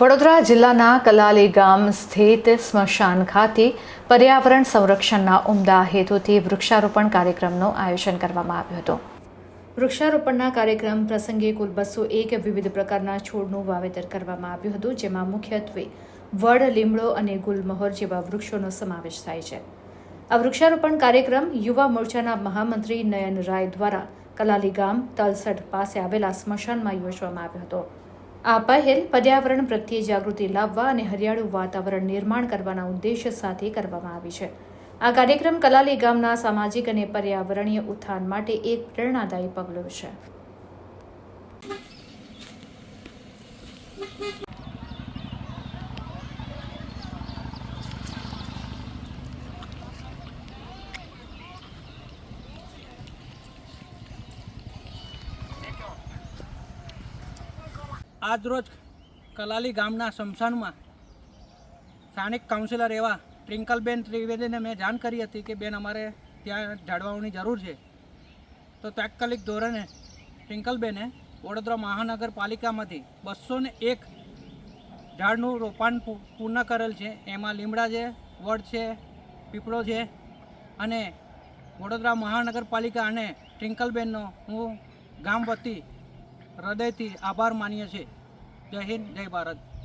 વડોદરા જિલ્લાના કલાલી ગામ સ્થિત સ્મશાન ખાતે પર્યાવરણ સંરક્ષણના ઉમદા હેતુથી વૃક્ષારોપણ કાર્યક્રમનું આયોજન કરવામાં આવ્યું હતું. વૃક્ષારોપણના કાર્યક્રમ પ્રસંગે કુલ બસો એક વિવિધ પ્રકારના છોડનું વાવેતર કરવામાં આવ્યું હતું, જેમાં મુખ્યત્વે વડ, લીમડો અને ગુલમહોર જેવા વૃક્ષોનો સમાવેશ થાય છે. આ વૃક્ષારોપણ કાર્યક્રમ યુવા મોરચાના મહામંત્રી નયન રાય દ્વારા કલાલી ગામ તલસઠ પાસે આવેલા સ્મશાનમાં યોજવામાં આવ્યો હતો. આ પહેલ પર્યાવરણ પ્રત્યે જાગૃતિ લાવવા અને હરિયાળું વાતાવરણ નિર્માણ કરવાના ઉદ્દેશ્ય સાથે કરવામાં આવી છે. આ કાર્યક્રમ કલાલી ગામના સામાજિક અને પર્યાવરણીય ઉત્થાન માટે એક પ્રેરણાદાયી પગલું છે. આજરોજ કલાલી ગામના સ્મશાનમાં સ્થાનિક કાઉન્સિલર એવા ટ્વિંકલબેન ત્રિવેદીને મેં જાણ કરી હતી કે, બેન, અમારે ત્યાં ઝાડવાઓની જરૂર છે. તો તાત્કાલિક ધોરણે ટ્વિંકલબેને વડોદરા મહાનગરપાલિકામાંથી બસો ને એક ઝાડનું રોપાણ પૂર્ણ કરેલ છે. એમાં લીમડા છે, વડ છે, પીપળો છે અને વડોદરા મહાનગરપાલિકા અને ટ્વિંકલબેનનો હું ગામ વતી હૃદયથી આભાર માનીએ છીએ. जय हिंद जय भारत